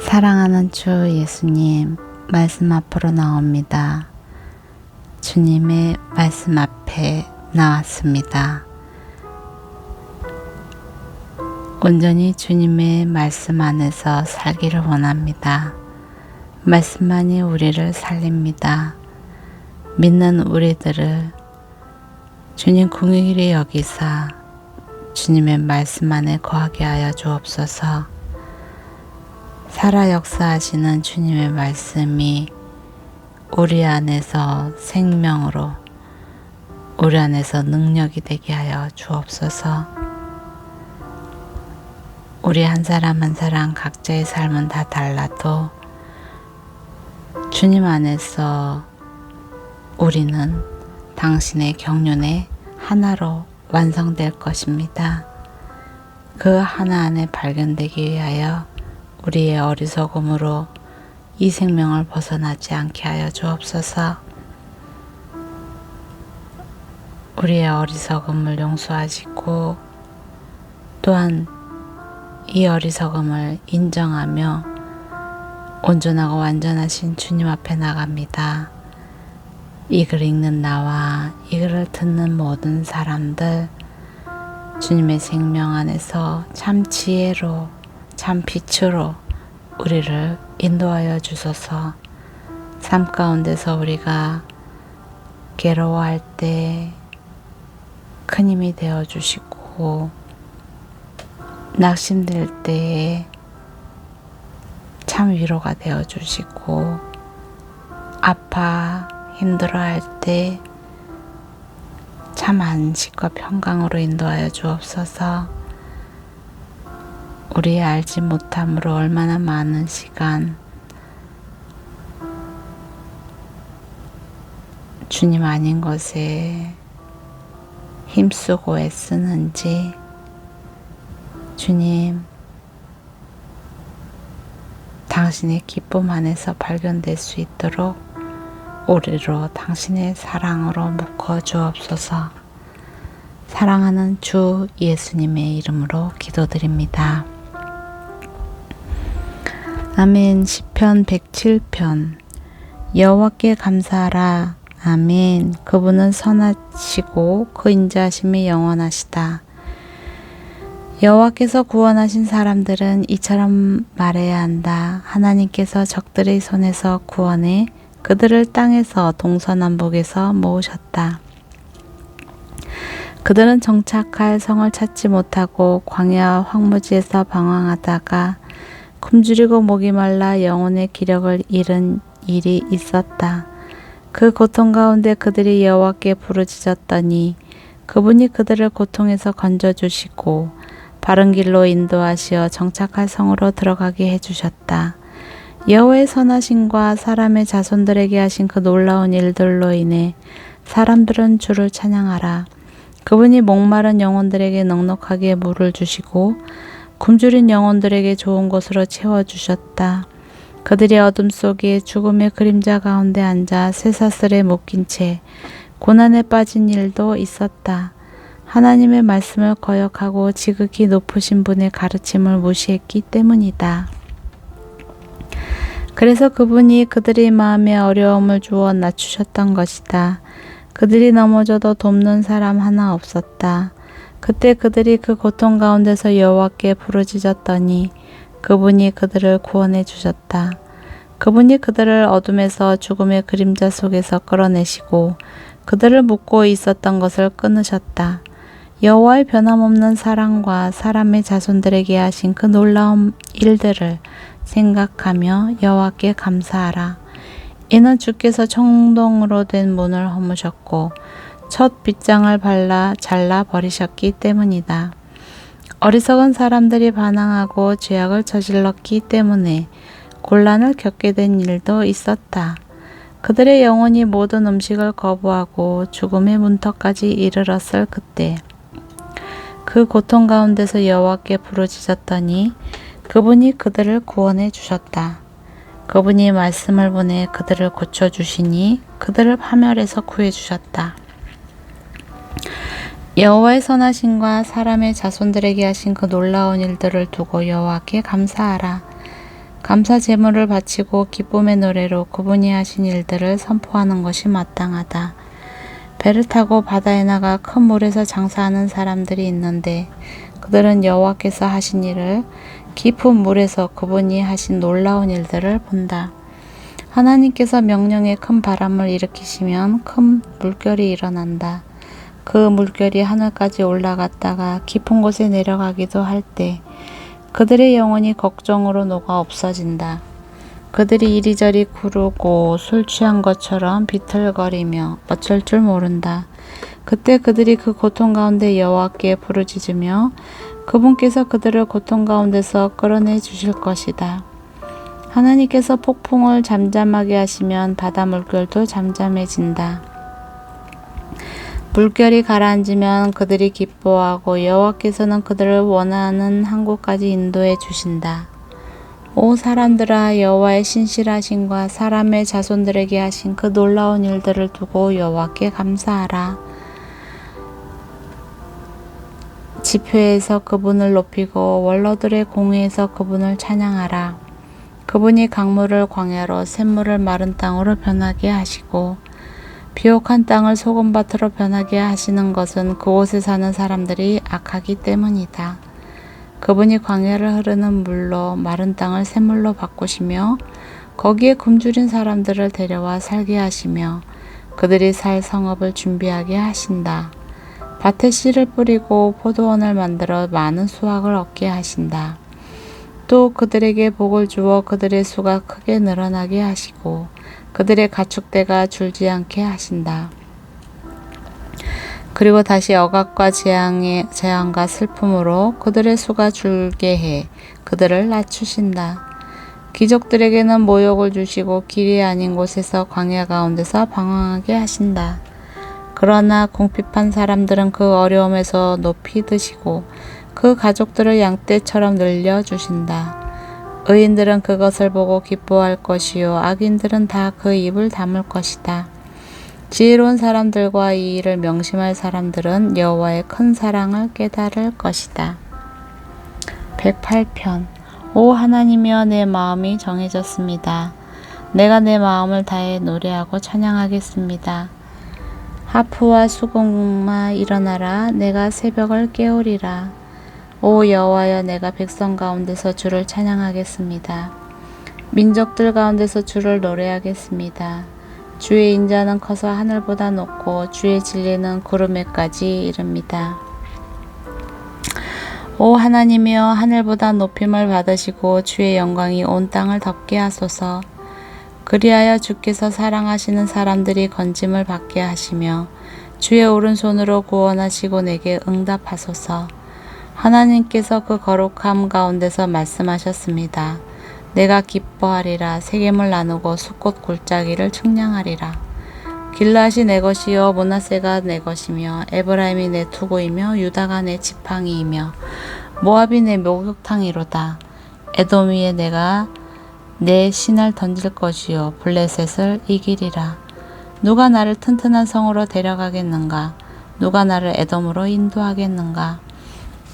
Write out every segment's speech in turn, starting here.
사랑하는 주 예수님, 말씀 앞으로 나옵니다. 주님의 말씀 앞에 나왔습니다. 온전히 주님의 말씀 안에서 살기를 원합니다. 말씀만이 우리를 살립니다. 믿는 우리들을 주님 궁일이 여기사 주님의 말씀 안에 거하게 하여 주옵소서. 살아 역사하시는 주님의 말씀이 우리 안에서 생명으로 우리 안에서 능력이 되게 하여 주옵소서. 우리 한 사람 한 사람 각자의 삶은 다 달라도 주님 안에서 우리는 당신의 경륜에 하나로 완성될 것입니다. 그 하나 안에 발견되기 위하여 우리의 어리석음으로 이 생명을 벗어나지 않게 하여 주옵소서. 우리의 어리석음을 용서하시고 또한 이 어리석음을 인정하며 온전하고 완전하신 주님 앞에 나갑니다. 이 글 읽는 나와 이 글을 듣는 모든 사람들 주님의 생명 안에서 참 지혜로 참 빛으로 우리를 인도하여 주소서 삶 가운데서 우리가 괴로워할 때 큰 힘이 되어 주시고 낙심될 때에 참 위로가 되어 주시고 아파 힘들어할 때 참 안식과 평강으로 인도하여 주옵소서. 우리의 알지 못함으로 얼마나 많은 시간 주님 아닌 것에 힘쓰고 애쓰는지 주님 당신의 기쁨 안에서 발견될 수 있도록 우리로 당신의 사랑으로 묶어 주옵소서. 사랑하는 주 예수님의 이름으로 기도드립니다. 아멘. 시편 107편 여호와께 감사하라. 아멘. 그분은 선하시고 그 인자하심이 영원하시다. 여호와께서 구원하신 사람들은 이처럼 말해야 한다. 하나님께서 적들의 손에서 구원해 그들을 땅에서 동서남북에서 모으셨다. 그들은 정착할 성을 찾지 못하고 광야 황무지에서 방황하다가 굶주리고 목이 말라 영혼의 기력을 잃은 일이 있었다. 그 고통 가운데 그들이 여호와께 부르짖었더니 그분이 그들을 고통에서 건져 주시고 바른 길로 인도하시어 정착할 성으로 들어가게 해 주셨다. 여호와의 선하심과 사람의 자손들에게 하신 그 놀라운 일들로 인해 사람들은 주를 찬양하라. 그분이 목마른 영혼들에게 넉넉하게 물을 주시고 굶주린 영혼들에게 좋은 곳으로 채워주셨다. 그들이 어둠 속에 죽음의 그림자 가운데 앉아 쇠사슬에 묶인 채 고난에 빠진 일도 있었다. 하나님의 말씀을 거역하고 지극히 높으신 분의 가르침을 무시했기 때문이다. 그래서 그분이 그들의 마음에 어려움을 주어 낮추셨던 것이다. 그들이 넘어져도 돕는 사람 하나 없었다. 그때 그들이 그 고통 가운데서 여호와께 부르짖었더니 그분이 그들을 구원해 주셨다. 그분이 그들을 어둠에서 죽음의 그림자 속에서 끌어내시고 그들을 묶고 있었던 것을 끊으셨다. 여호와의 변함없는 사랑과 사람의 자손들에게 하신 그 놀라운 일들을 생각하며 여호와께 감사하라. 이는 주께서 청동으로 된 문을 허무셨고 첫 빗장을 발라 잘라 버리셨기 때문이다. 어리석은 사람들이 반항하고 죄악을 저질렀기 때문에 곤란을 겪게 된 일도 있었다. 그들의 영혼이 모든 음식을 거부하고 죽음의 문턱까지 이르렀을 그때 그 고통 가운데서 여호와께 부르짖었더니 그분이 그들을 구원해 주셨다. 그분이 말씀을 보내 그들을 고쳐 주시니 그들을 파멸에서 구해 주셨다. 여호와의 선하심과 사람의 자손들에게 하신 그 놀라운 일들을 두고 여호와께 감사하라. 감사 제물을 바치고 기쁨의 노래로 그분이 하신 일들을 선포하는 것이 마땅하다. 배를 타고 바다에 나가 큰 물에서 장사하는 사람들이 있는데 그들은 여호와께서 하신 일을 깊은 물에서 그분이 하신 놀라운 일들을 본다. 하나님께서 명령에 큰 바람을 일으키시면 큰 물결이 일어난다. 그 물결이 하늘까지 올라갔다가 깊은 곳에 내려가기도 할 때 그들의 영혼이 걱정으로 녹아 없어진다. 그들이 이리저리 구르고 술 취한 것처럼 비틀거리며 어쩔 줄 모른다. 그때 그들이 그 고통 가운데 여호와께 부르짖으며 그분께서 그들을 고통 가운데서 끌어내 주실 것이다. 하나님께서 폭풍을 잠잠하게 하시면 바다 물결도 잠잠해진다. 물결이 가라앉으면 그들이 기뻐하고 여호와께서는 그들을 원하는 한 곳까지 인도해 주신다. 오 사람들아 여호와의 신실하심과 사람의 자손들에게 하신 그 놀라운 일들을 두고 여호와께 감사하라. 지표에서 그분을 높이고 원로들의 공회에서 그분을 찬양하라. 그분이 강물을 광야로 샘물을 마른 땅으로 변하게 하시고 비옥한 땅을 소금밭으로 변하게 하시는 것은 그곳에 사는 사람들이 악하기 때문이다. 그분이 광야를 흐르는 물로 마른 땅을 샘물로 바꾸시며 거기에 굶주린 사람들을 데려와 살게 하시며 그들이 살 성읍을 준비하게 하신다. 밭에 씨를 뿌리고 포도원을 만들어 많은 수확을 얻게 하신다. 또 그들에게 복을 주어 그들의 수가 크게 늘어나게 하시고 그들의 가축대가 줄지 않게 하신다. 그리고 다시 억압과 재앙의 재앙과 슬픔으로 그들의 수가 줄게 해 그들을 낮추신다. 귀족들에게는 모욕을 주시고 길이 아닌 곳에서 광야 가운데서 방황하게 하신다. 그러나 궁핍한 사람들은 그 어려움에서 높이 드시고 그 가족들을 양떼처럼 늘려 주신다. 의인들은 그것을 보고 기뻐할 것이요 악인들은 다 그 입을 다물 것이다. 지혜로운 사람들과 이 일을 명심할 사람들은 여호와의 큰 사랑을 깨달을 것이다. 108편 오 하나님이여 내 마음이 정해졌습니다. 내가 내 마음을 다해 노래하고 찬양하겠습니다. 하프와 수공마 일어나라 내가 새벽을 깨우리라. 오 여호와여 내가 백성 가운데서 주를 찬양하겠습니다. 민족들 가운데서 주를 노래하겠습니다. 주의 인자는 커서 하늘보다 높고 주의 진리는 구름에까지 이릅니다. 오 하나님이여 하늘보다 높임을 받으시고 주의 영광이 온 땅을 덮게 하소서. 그리하여 주께서 사랑하시는 사람들이 건짐을 받게 하시며 주의 오른손으로 구원하시고 내게 응답하소서. 하나님께서 그 거룩함 가운데서 말씀하셨습니다. 내가 기뻐하리라 세겜을 나누고 숫꽃 골짜기를 측량하리라. 길라시 내 것이요 모나세가 내 것이며 에브라임이 내 투고이며 유다가 내 지팡이이며 모압이 내 목욕탕이로다. 에돔 위에 내가 내 신을 던질 것이요 블레셋을 이기리라. 누가 나를 튼튼한 성으로 데려가겠는가? 누가 나를 에돔으로 인도하겠는가?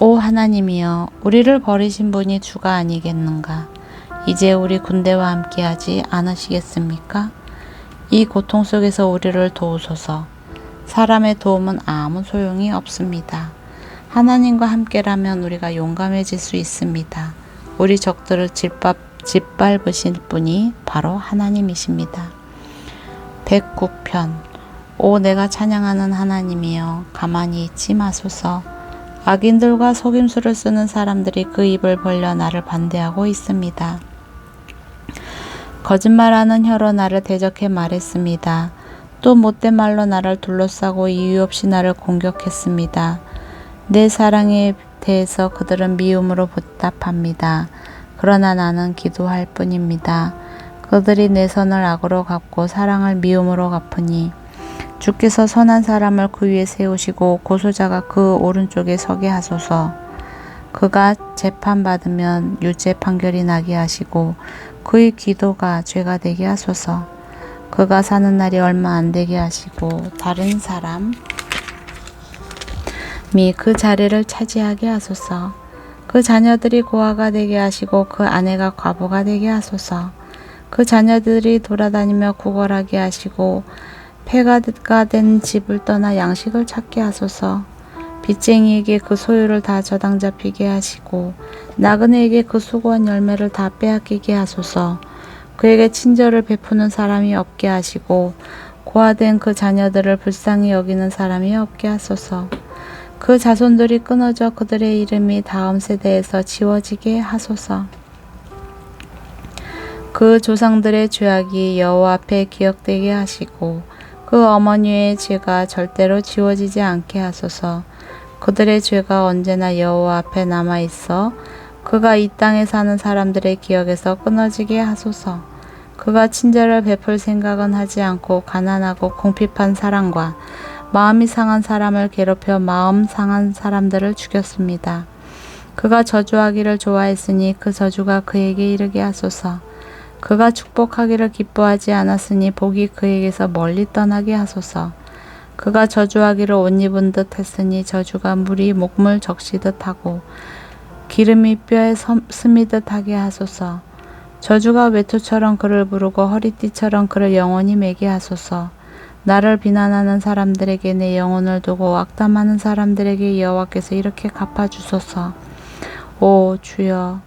오 하나님이여 우리를 버리신 분이 주가 아니겠는가? 이제 우리 군대와 함께하지 않으시겠습니까? 이 고통 속에서 우리를 도우소서. 사람의 도움은 아무 소용이 없습니다. 하나님과 함께라면 우리가 용감해질 수 있습니다. 우리 적들을 짓밟, 짓밟으실 분이 바로 하나님이십니다. 109편 오 내가 찬양하는 하나님이여 가만히 있지 마소서. 악인들과 속임수를 쓰는 사람들이 그 입을 벌려 나를 반대하고 있습니다. 거짓말하는 혀로 나를 대적해 말했습니다. 또 못된 말로 나를 둘러싸고 이유 없이 나를 공격했습니다. 내 사랑에 대해서 그들은 미움으로 보답합니다. 그러나 나는 기도할 뿐입니다. 그들이 내 선을 악으로 갚고 사랑을 미움으로 갚으니 주께서 선한 사람을 그 위에 세우시고 고소자가 그 오른쪽에 서게 하소서. 그가 재판받으면 유죄 판결이 나게 하시고 그의 기도가 죄가 되게 하소서. 그가 사는 날이 얼마 안 되게 하시고 다른 사람이 그 자리를 차지하게 하소서. 그 자녀들이 고아가 되게 하시고 그 아내가 과부가 되게 하소서. 그 자녀들이 돌아다니며 구걸하게 하시고 폐가 된 집을 떠나 양식을 찾게 하소서. 빚쟁이에게 그 소유를 다 저당 잡히게 하시고 나그네에게 그 수고한 열매를 다 빼앗기게 하소서. 그에게 친절을 베푸는 사람이 없게 하시고 고아된 그 자녀들을 불쌍히 여기는 사람이 없게 하소서. 그 자손들이 끊어져 그들의 이름이 다음 세대에서 지워지게 하소서. 그 조상들의 죄악이 여호와 앞에 기억되게 하시고 그 어머니의 죄가 절대로 지워지지 않게 하소서. 그들의 죄가 언제나 여호와 앞에 남아 있어 그가 이 땅에 사는 사람들의 기억에서 끊어지게 하소서. 그가 친절을 베풀 생각은 하지 않고 가난하고 궁핍한 사람과 마음이 상한 사람을 괴롭혀 마음 상한 사람들을 죽였습니다. 그가 저주하기를 좋아했으니 그 저주가 그에게 이르게 하소서. 그가 축복하기를 기뻐하지 않았으니 복이 그에게서 멀리 떠나게 하소서. 그가 저주하기를 옷 입은 듯 했으니 저주가 물이 목물 적시듯 하고 기름이 뼈에 섬- 스미듯 하게 하소서. 저주가 외투처럼 그를 부르고 허리띠처럼 그를 영원히 매게 하소서. 나를 비난하는 사람들에게 내 영혼을 두고 악담하는 사람들에게 여호와께서 이렇게 갚아 주소서. 오 주여,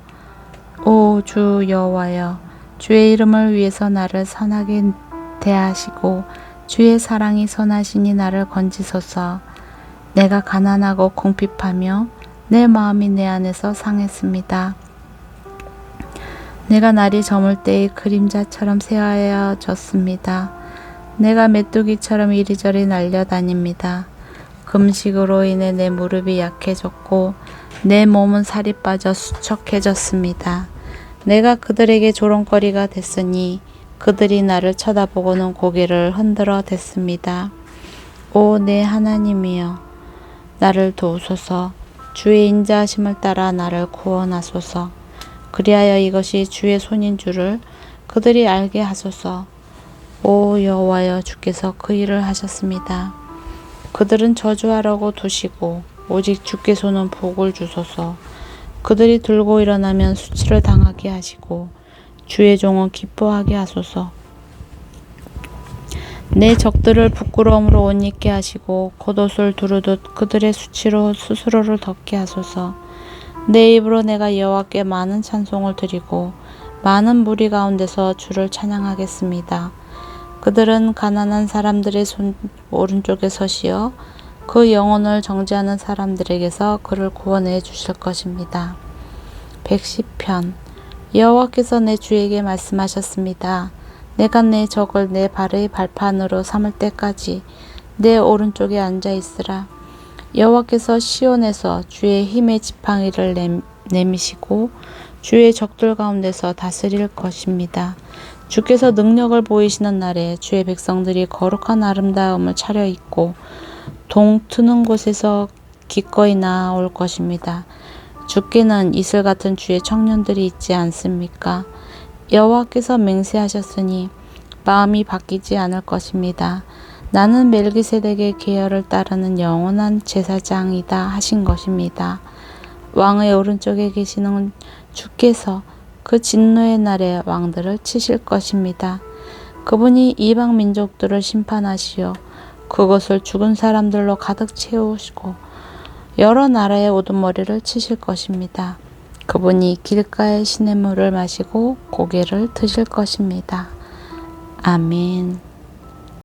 오 주 여호와여, 주의 이름을 위해서 나를 선하게 대하시고 주의 사랑이 선하시니 나를 건지소서. 내가 가난하고 궁핍하며 내 마음이 내 안에서 상했습니다. 내가 날이 저물 때의 그림자처럼 새하여졌습니다. 내가 메뚜기처럼 이리저리 날려다닙니다. 금식으로 인해 내 무릎이 약해졌고 내 몸은 살이 빠져 수척해졌습니다. 내가 그들에게 조롱거리가 됐으니 그들이 나를 쳐다보고는 고개를 흔들어 댔습니다. 오 내 하나님이여 나를 도우소서 주의 인자하심을 따라 나를 구원하소서 그리하여 이것이 주의 손인 줄을 그들이 알게 하소서 오 여호와여 주께서 그 일을 하셨습니다. 그들은 저주하라고 두시고 오직 주께서는 복을 주소서. 그들이 들고 일어나면 수치를 당하게 하시고 주의 종은 기뻐하게 하소서. 내 적들을 부끄러움으로 옷 입게 하시고 겉옷을 두르듯 그들의 수치로 스스로를 덮게 하소서. 내 입으로 내가 여호와께 많은 찬송을 드리고 많은 무리 가운데서 주를 찬양하겠습니다. 그들은 가난한 사람들의 손 오른쪽에 서시어 그 영혼을 정죄하는 사람들에게서 그를 구원해 주실 것입니다. 110편 여호와께서 내 주에게 말씀하셨습니다. 내가 내 적을 내 발의 발판으로 삼을 때까지 내 오른쪽에 앉아 있으라. 여호와께서 시온에서 주의 힘의 지팡이를 내- 내미시고 주의 적들 가운데서 다스릴 것입니다. 주께서 능력을 보이시는 날에 주의 백성들이 거룩한 아름다움을 차려입고 동트는 곳에서 기꺼이 나올 것입니다. 주께는 이슬 같은 주의 청년들이 있지 않습니까? 여호와께서 맹세하셨으니 마음이 바뀌지 않을 것입니다. 나는 멜기세덱의 계열을 따르는 영원한 제사장이다 하신 것입니다. 왕의 오른쪽에 계시는 주께서 그 진노의 날에 왕들을 치실 것입니다. 그분이 이방 민족들을 심판하시어 그것을 죽은 사람들로 가득 채우시고 여러 나라의 우두머리를 치실 것입니다. 그분이 길가의 시냇물을 마시고 고개를 드실 것입니다. 아멘.